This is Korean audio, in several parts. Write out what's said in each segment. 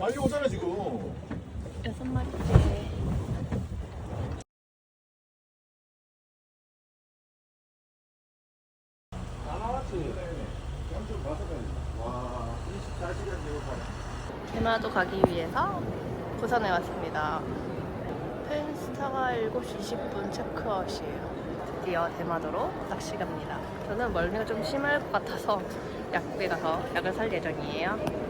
많이 오잖아 지금. 여섯 마리째. 대마도 가기 위해서 부산에 왔습니다. 펜스타가 7시 20분 체크아웃이에요. 드디어 대마도로 낚시 갑니다. 저는 멀미가 좀 심할 것 같아서 약국에 가서 약을 살 예정이에요.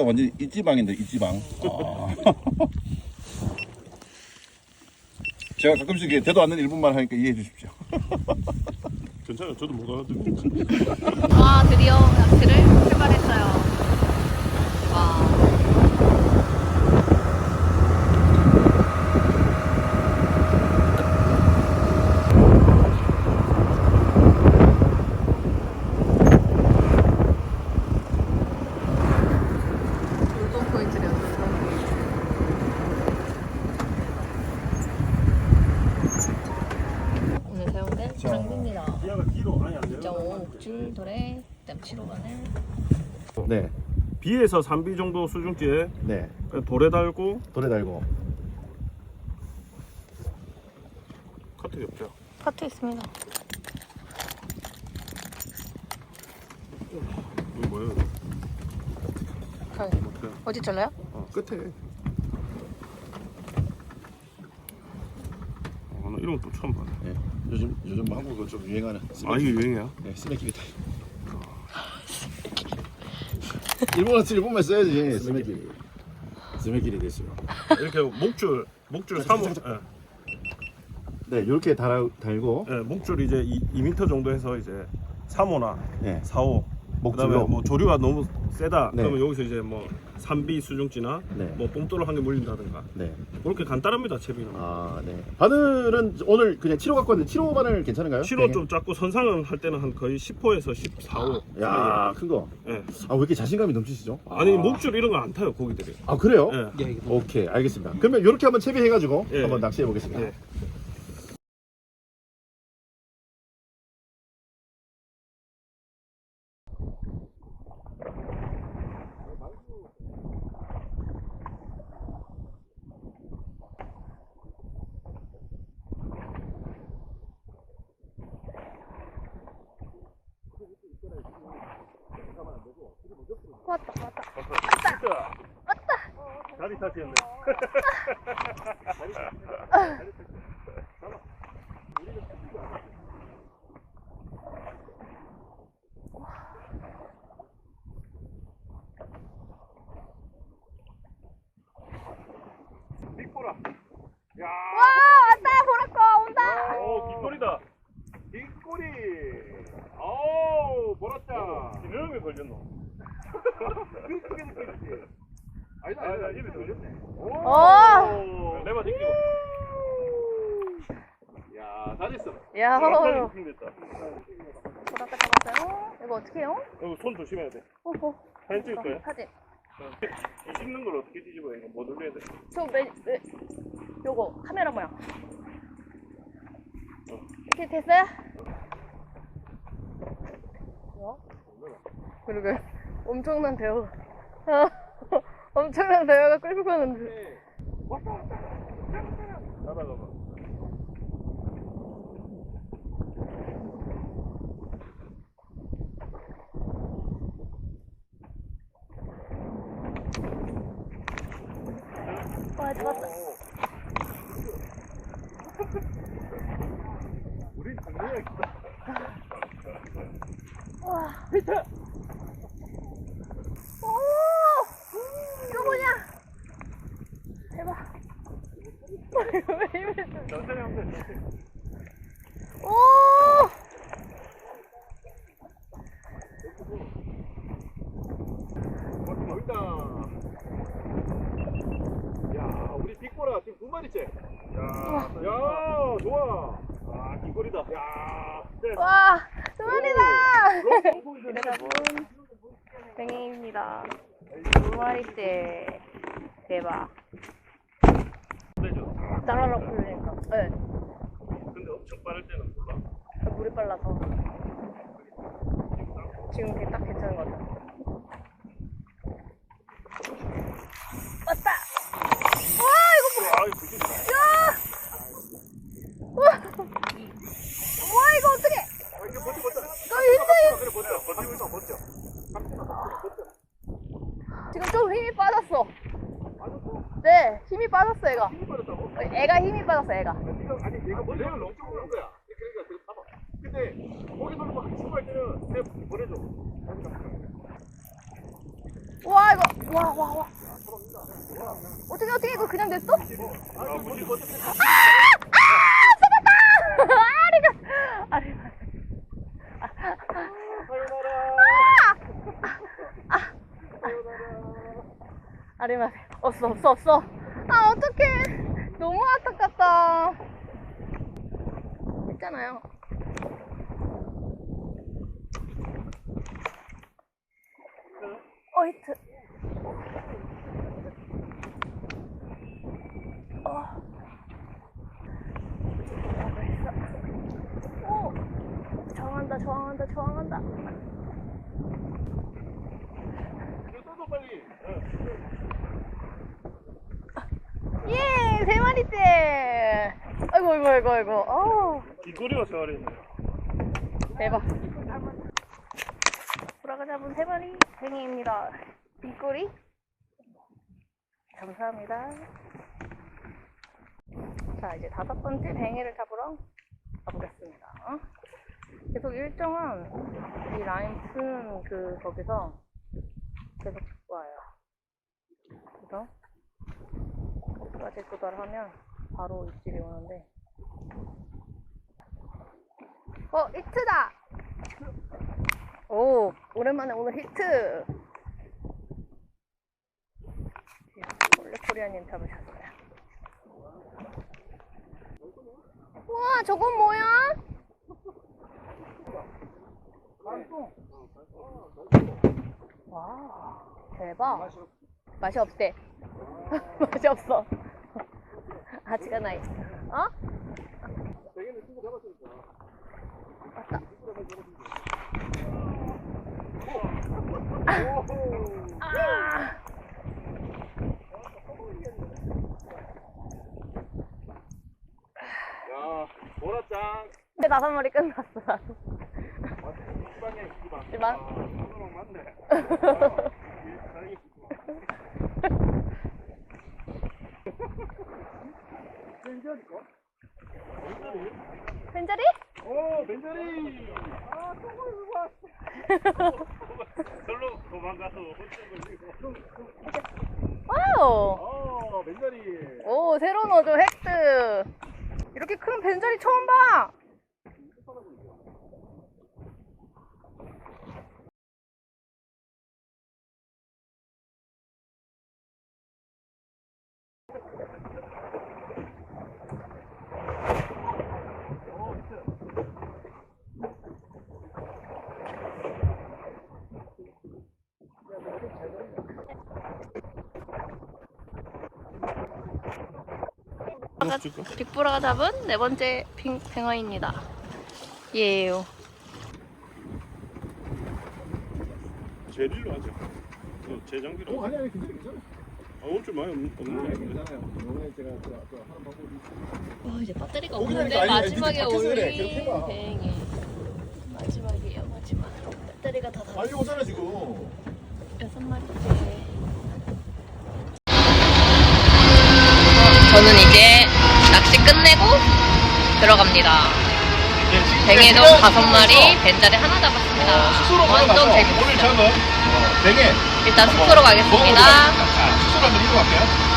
완전 이 지방인데 이 지방. 아. 제가 가끔씩 이게 대도 않는 일본말 하니까 이해해 주십시오. 괜찮아요. 저도 못 알아듣는데. 와 드디어 낚시를 출발했어요. 와. 요점 포인트래요. 요점 포인트. 오늘 안 돼요. 2.5줄 돌에 그다음 7호 바늘 네, B에서 3B 정도 수중지에 네. 그냥 돌에 달고 돌에 달고. 카트가 없죠. 카트 있습니다. 이거 뭐예요? 이거? 어떻게? 어디 잘라요? 어, 끝에. 아, 나 이런 거또 처음 봐네. 네. 요즘 요즘 뭐 한국어 좀 유행하는. 아 이게 유행이야? 네, 스매키리 타임. 일본어 일본말 써야지. 스매키리. 스매키리 됐어요. 이렇게 목줄 목줄 3호 예, 네, 이렇게 달 달고. 예, 목줄 이제 2, 2m 정도 해서 이제 3호나 네. 4호 목줄로. 그다음에 뭐 조류가 너무 세다 네. 그러면 여기서 이제 뭐 3B 수중지나 네. 뭐 뽕돌을 한개 물린다든가 네. 그렇게 간단합니다 채비는 아, 네. 바늘은 오늘 그냥 7호 갖고 왔는데 7호 바늘 괜찮은가요? 7호 좀 작고 선상은 할 때는 한 거의 10호에서 14호 야, 큰 거. 예. 아, 왜 이렇게 자신감이 넘치시죠? 아니 아. 목줄 이런 거 안 타요 고기들이 아, 그래요? 예. 오케이, 알겠습니다. 그러면 이렇게 한번 채비해 가지고 예. 한번 낚시해 보겠습니다. 예. 왔다 왔다. 왔다 왔다 다리 탓이었네 빅보라 야 와 왔다 보라꺼 온다. 오, 깃꼬리다. 깃꼬리. 오, 보랐다. 이놈이 걸렸노. 그 크게 느껴지지. 아니다, 아니다, 입에 걸렸네. 오. 오. 내가 느끼고. 야, 잘했어. 야. 정확하게 느낌됐다. 보라꺼 잡았어요. 이거 어떻게 해요? 이거 손 조심해야 돼. 오호. 사진 찍을 거야? 사진. 이 씹는 걸 어떻게 뒤집어야 돼? 뭐 눌러야 돼? 저 매, 매, 요거 카메라 모양. 이렇게 됐어요? 뭐? 그러게 엄청난 대화. 엄청난 대화가 끌고 가는데. 나다가봐. 와 잡았다. 우리 장난이야. 와. 히트! 오! 벌써 보인다. 야, 우리 빅보라 지금 두 마리째. 야, 야, 좋아. 아, 빅보리다. 야, 네. 와, 수만이다! 여러분, 뱅행입니다. 두 마리째. 대박. 따라락 풀리니까. 네. 근데 엄청 빠를 때는 몰라. 물이 빨라서. 지금 그게 딱 괜찮은 것 같아요. 왔다! 와, 이거 뭐, 야! 와! 와, 이거 어떡해! 이거 버텨, 버텨. 이거 힘내! 그래, 버텨. 버티고 있어, 버텨. 지금 좀 힘이 빠졌어. 네, 힘이 빠졌어, 애가. 힘이 빠졌다고? 애가 힘이 빠졌어, 애가. 아니 얘가 먼저 엄청 오는 거야. 그러니까 그거 봐봐. 근데 거기 돌고 한 출발 때는 내가 보내줘. 와, 이거, 와, 와, 와. 어떻게, 어떻게 이거 그냥 냈어? 아, 굳이 버텨. 아리가, 아리가. 사요나라. 아리마, 없어, 없어, 없어. 아, 어떡해. 너무 안타깝다. 했잖아요. 어, 히트. 어. 오! 저항한다, 저항한다, 저항한다. 떠도 빨리. 예, 세 마리째. 아이고, 아이고, 아이고, 아이고. 어우. 기거리가 세월이네. 대박. 보라가 잡은 세 마리 뱅이입니다. 빗꼬리. 감사합니다. 자, 이제 다섯 번째 뱅이를 잡으러 가보겠습니다. 어? 계속 일정한 이 라인 튼 그, 거기서 계속 와요. 그래서 거기까지 도달하면 바로 입질이 오는데 어, 히트다! 오, 오랜만에 오늘 히트! 원래 코리아님 잡으셨어요. 우와, 저건 뭐야? 와, 대박. 맛이 없대. 맛이 없어. 아직 하나 있어. 어? 왔다. 아! 야, 보라짱. 근데 다섯 마리 끝났어. 나도. 이방에 이방. 이방? 아, 맞네. 아, 벤자리? 오, 벤자리. 아, 똥을 봐. 절로 도망가서 혼쭐 걸리고. 와우! 어, 벤자리. 오, 새로운 어조 획득! 이렇게 큰 벤자리 처음 봐! 빅브라가 잡은 네 번째 핑, 팽어입니다. 예요. 제릴로 하자. 어, 제장기로. 어, 아니, 아니, 괜찮아, 괜찮아. 아, 오늘 좀 많이 없는 없는 거 같은데. 와, 이제 배터리가 거기 없는데 아니, 마지막에 진짜 밖에서 그래. 올린 해봐. 뱅이. 마지막이에요, 마지막. 배터리가 다 다. 빨리 오잖아, 지금. 여섯 마리째. 저는 이제 낚시 끝내고 들어갑니다. 뱅에도 다섯 마리, 벤자리 하나 잡았습니다. 완전 재밌어요. 저는 뱅에 일단 숙소로 가겠습니다. 자, 숙소로 한번 이동 갈게요.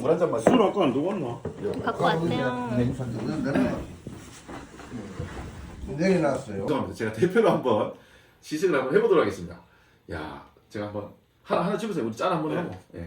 물 한잔 마시. 술 아까 안 두고 왔나? 갖고 왔대요. 내일 나왔어요. 죄송합니다. 제가 대표로 한번 시식을 한번 해보도록 하겠습니다. 야, 제가 한번 하나 하나 집으세요. 우리 짠 한번 하고. 예.